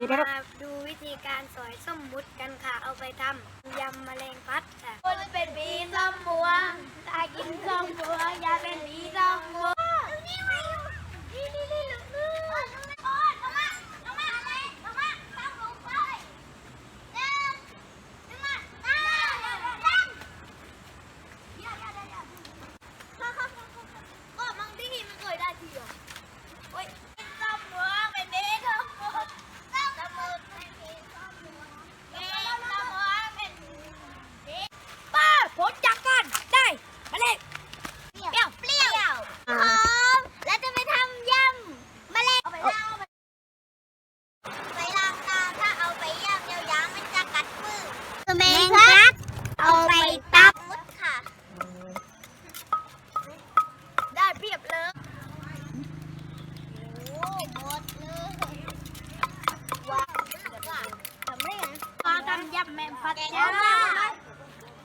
มาดูวิธีการสอยส้มมุดกันค่ะ เอาไปทำยำมะเร็งพัดค่ะคนเป็นบีส้มมุด mẹ Phật cha.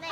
Mẹ.